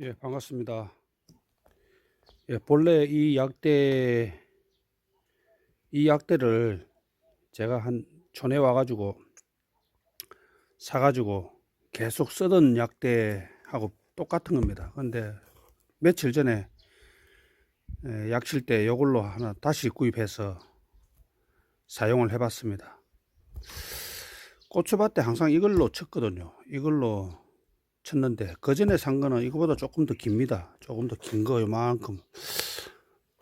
예, 반갑습니다. 예, 본래 이 약대, 이 약대를 제가 한 촌에 와가지고 사가지고 계속 쓰던 약대하고 똑같은 겁니다. 근데 며칠 전에 예, 약칠 때 이걸로 하나 다시 구입해서 사용을 해봤습니다. 고추밭에 항상 이걸로 쳤거든요. 이걸로 쳤는데 그 전에 산 거는 이거보다 조금 더 깁니다. 조금 더 긴 거 요만큼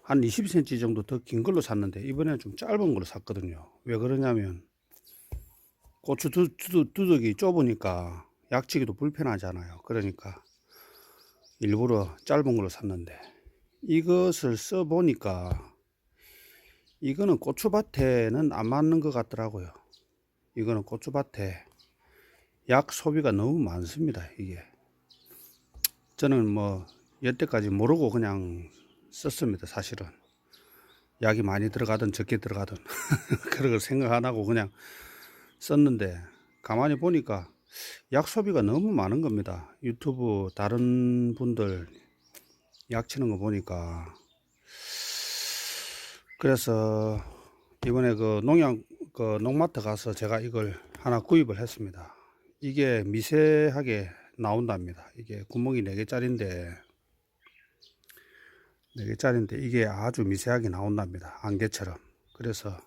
한 20cm 정도 더 긴 걸로 샀는데 이번에는 좀 짧은 걸로 샀거든요. 왜 그러냐면 고추 두, 두, 두둑이 좁으니까 약치기도 불편하잖아요. 그러니까 일부러 짧은 걸로 샀는데 이것을 써 보니까 이거는 고추밭에는 안 맞는 것 같더라고요. 이거는 고추밭에 약 소비가 너무 많습니다. 이게 저는 뭐 여태까지 모르고 그냥 썼습니다. 사실은 약이 많이 들어가든 적게 들어가든 그런 걸 생각 안 하고 그냥 썼는데 가만히 보니까 약 소비가 너무 많은 겁니다. 유튜브 다른 분들 약 치는 거 보니까 그래서 이번에 그 농약 그 농마트 가서 제가 이걸 하나 구입을 했습니다. 이게 미세하게 나온답니다. 이게 구멍이 4개짜리인데 4개짜리인데 이게 아주 미세하게 나온답니다. 안개처럼. 그래서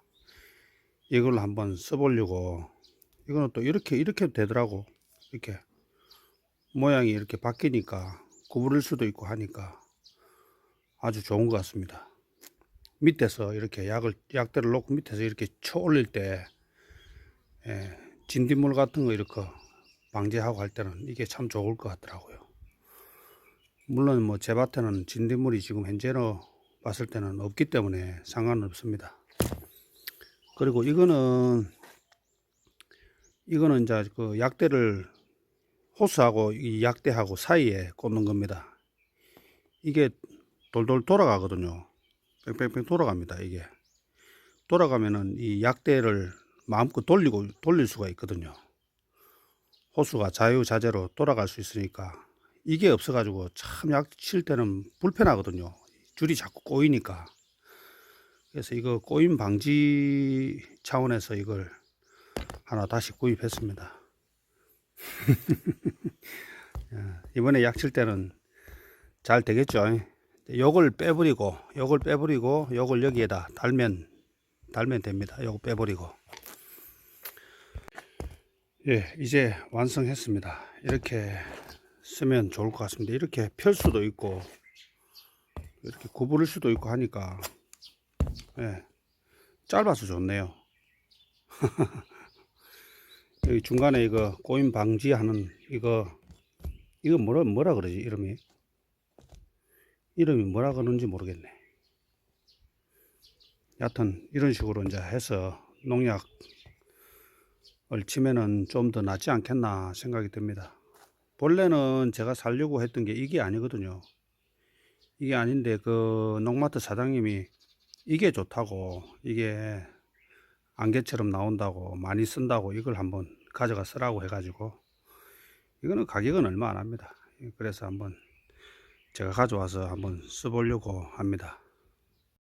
이걸로 한번 써보려고 이거는 또 이렇게 이렇게 되더라고. 이렇게 모양이 이렇게 바뀌니까 구부릴 수도 있고 하니까 아주 좋은 것 같습니다. 밑에서 이렇게 약을 약대를 놓고 밑에서 이렇게 쳐 올릴 때 예, 진딧물 같은 거 이렇게 방지하고 할 때는 이게 참 좋을 것 같더라고요. 물론 뭐 제 밭에는 진딧물이 지금 현재로 봤을 때는 없기 때문에 상관은 없습니다. 그리고 이거는 이거는 이제 그 약대를 호스하고 이 약대하고 사이에 꽂는 겁니다. 이게 돌돌 돌아가거든요. 뺑뺑뺑 돌아갑니다. 이게 돌아가면은 이 약대를 마음껏 돌리고 돌릴 수가 있거든요. 호수가 자유자재로 돌아갈 수 있으니까 이게 없어가지고 참 약 칠 때는 불편하거든요. 줄이 자꾸 꼬이니까. 그래서 이거 꼬임 방지 차원에서 이걸 하나 다시 구입했습니다. 이번에 약 칠 때는 잘 되겠죠. 요걸 빼버리고 요걸 빼버리고 요걸 여기에다 달면 달면 됩니다. 요거 빼버리고 예 이제 완성했습니다. 이렇게 쓰면 좋을 것 같습니다. 이렇게 펼 수도 있고 이렇게 구부릴 수도 있고 하니까 예 짧아서 좋네요. 여기 중간에 이거 꼬임 방지하는 이거 이거 뭐라 뭐라 그러지 이름이 이름이 뭐라 그러는지 모르겠네. 여하튼 이런 식으로 이제 해서 농약 을 치면은 좀 더 낫지 않겠나 생각이 듭니다. 본래는 제가 살려고 했던 게 이게 아니거든요. 이게 아닌데 그 농마트 사장님이 이게 좋다고 이게 안개처럼 나온다고 많이 쓴다고 이걸 한번 가져가 쓰라고 해가지고 이거는 가격은 얼마 안 합니다. 그래서 한번 제가 가져와서 한번 써보려고 합니다.